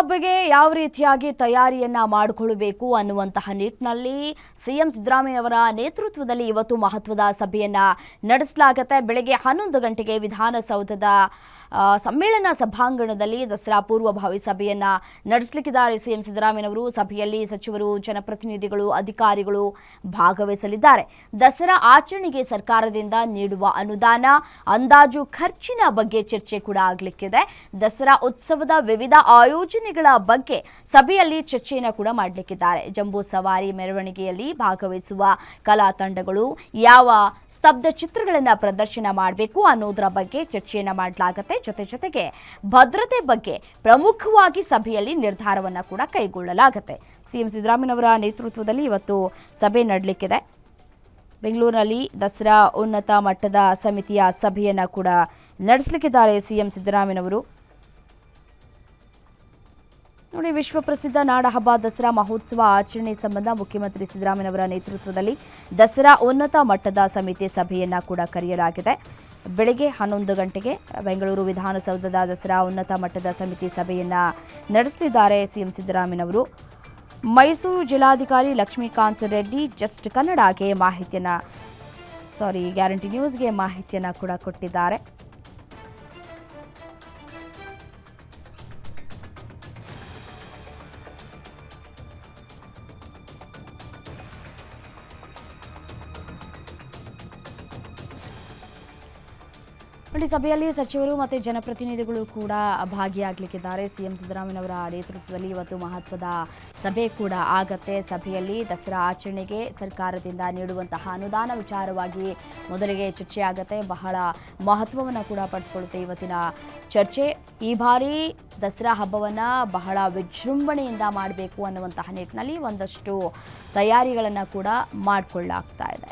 ಹಬ್ಬಗೆ ಯಾವ ರೀತಿಯಾಗಿ ತಯಾರಿಯನ್ನ ಮಾಡಿಕೊಳ್ಳಬೇಕು ಅನ್ನುವಂತಹ ನಿಟ್ಟಿನಲ್ಲಿ ಸಿಎಂ ಸಿದ್ದರಾಮಯ್ಯನವರ ನೇತೃತ್ವದಲ್ಲಿ ಇವತ್ತು ಮಹತ್ವದ ಸಭೆಯನ್ನ ನಡೆಸಲಾಗುತ್ತೆ. ಬೆಳಗ್ಗೆ ಹನ್ನೊಂದು ಗಂಟೆಗೆ ವಿಧಾನಸೌಧದ ಸಮ್ಮೇಳನ ಸಭಾಂಗಣದಲ್ಲಿ ದಸರಾ ಪೂರ್ವಭಾವಿ ಸಭೆಯನ್ನ ನಡೆಸಲಿಕ್ಕಿದ್ದಾರೆ ಸಿಎಂ ಸಿದ್ದರಾಮಯ್ಯನವರು. ಸಭೆಯಲ್ಲಿ ಸಚಿವರು, ಜನಪ್ರತಿನಿಧಿಗಳು, ಅಧಿಕಾರಿಗಳು ಭಾಗವಹಿಸಲಿದ್ದಾರೆ. ದಸರಾ ಆಚರಣೆಗೆ ಸರ್ಕಾರದಿಂದ ನೀಡುವ ಅನುದಾನ, ಅಂದಾಜು ಖರ್ಚಿನ ಬಗ್ಗೆ ಚರ್ಚೆ ಕೂಡ ಆಗಲಿಕ್ಕಿದೆ. ದಸರಾ ಉತ್ಸವದ ವಿವಿಧ ಆಯೋಜನೆಗಳ ಬಗ್ಗೆ ಸಭೆಯಲ್ಲಿ ಚರ್ಚೆಯನ್ನು ಕೂಡ ಮಾಡಲಿಕ್ಕಿದ್ದಾರೆ. ಜಂಬೂ ಸವಾರಿ ಮೆರವಣಿಗೆಯಲ್ಲಿ ಭಾಗವಹಿಸುವ ಕಲಾ ತಂಡಗಳು ಯಾವ ಸ್ತಬ್ಧ ಚಿತ್ರಗಳನ್ನು ಪ್ರದರ್ಶನ ಮಾಡಬೇಕು ಅನ್ನೋದರ ಬಗ್ಗೆ ಚರ್ಚೆಯನ್ನು ಮಾಡಲಾಗುತ್ತೆ. ಜೊತೆ ಜೊತೆಗೆ ಭದ್ರತೆ ಬಗ್ಗೆ ಪ್ರಮುಖವಾಗಿ ಸಭೆಯಲ್ಲಿ ನಿರ್ಧಾರವನ್ನು ಕೂಡ ಕೈಗೊಳ್ಳಲಾಗುತ್ತೆ. ಸಿಎಂ ಸಿದ್ದರಾಮಯ್ಯನವರ ನೇತೃತ್ವದಲ್ಲಿ ಇವತ್ತು ಸಭೆ ನಡಲಿಕ್ಕಿದೆ. ಬೆಂಗಳೂರಿನಲ್ಲಿ ದಸರಾ ಉನ್ನತ ಮಟ್ಟದ ಸಮಿತಿಯ ಸಭೆಯನ್ನು ಕೂಡ ನಡೆಸಲಿಕ್ಕಿದ್ದಾರೆ ಸಿಎಂ ಸಿದ್ದರಾಮಯ್ಯನವರು. ನೋಡಿ, ವಿಶ್ವ ಪ್ರಸಿದ್ಧ ನಾಡಹಬ್ಬ ದಸರಾ ಮಹೋತ್ಸವ ಆಚರಣೆ ಸಂಬಂಧ ಮುಖ್ಯಮಂತ್ರಿ ಸಿದ್ದರಾಮಯ್ಯನವರ ನೇತೃತ್ವದಲ್ಲಿ ದಸರಾ ಉನ್ನತ ಮಟ್ಟದ ಸಮಿತಿ ಸಭೆಯನ್ನ ಕೂಡ ಕರೆಯಲಾಗಿದೆ. ಬೆಳಗ್ಗೆ ಹನ್ನೊಂದು ಗಂಟೆಗೆ ಬೆಂಗಳೂರು ವಿಧಾನಸೌಧದ ದಸರಾ ಉನ್ನತ ಮಟ್ಟದ ಸಮಿತಿ ಸಭೆಯನ್ನ ನಡೆಸಲಿದ್ದಾರೆ ಸಿಎಂ ಸಿದ್ದರಾಮಯ್ಯನವರು ಮೈಸೂರು ಜಿಲ್ಲಾಧಿಕಾರಿ ಲಕ್ಷ್ಮೀಕಾಂತ್ ರೆಡ್ಡಿ ಜಸ್ಟ್ ಕನ್ನಡಗೆ ಮಾಹಿತಿಯನ್ನು, ಸಾರಿ, ಗ್ಯಾರಂಟಿ ನ್ಯೂಸ್ಗೆ ಮಾಹಿತಿಯನ್ನು ಕೂಡ ಕೊಟ್ಟಿದ್ದಾರೆ. ನೋಡಿ ಸಭೆಯಲ್ಲಿ ಸಚಿವರು ಮತ್ತು ಜನಪ್ರತಿನಿಧಿಗಳು ಕೂಡ ಭಾಗಿಯಾಗಲಿಕ್ಕಿದ್ದಾರೆ. ಸಿಎಂ ಸಿದ್ದರಾಮಯ್ಯನವರ ನೇತೃತ್ವದಲ್ಲಿ ಇವತ್ತು ಮಹತ್ವದ ಸಭೆ ಕೂಡ ಆಗತ್ತೆ. ಸಭೆಯಲ್ಲಿ ದಸರಾ ಆಚರಣೆಗೆ ಸರ್ಕಾರದಿಂದ ನೀಡುವಂತಹ ಅನುದಾನ ವಿಚಾರವಾಗಿ ಮೊದಲಿಗೆ ಚರ್ಚೆ ಆಗತ್ತೆ ಬಹಳ ಮಹತ್ವವನ್ನು ಕೂಡ ಪಡೆದುಕೊಳ್ಳುತ್ತೆ ಇವತ್ತಿನ ಚರ್ಚೆ. ಈ ಬಾರಿ ದಸರಾ ಹಬ್ಬವನ್ನು ಬಹಳ ವಿಜೃಂಭಣೆಯಿಂದ ಮಾಡಬೇಕು ಅನ್ನುವಂತಹ ನಿಟ್ಟಿನಲ್ಲಿ ಒಂದಷ್ಟು ತಯಾರಿಗಳನ್ನು ಕೂಡ ಮಾಡಿಕೊಳ್ಳಾಗ್ತಾ ಇದೆ.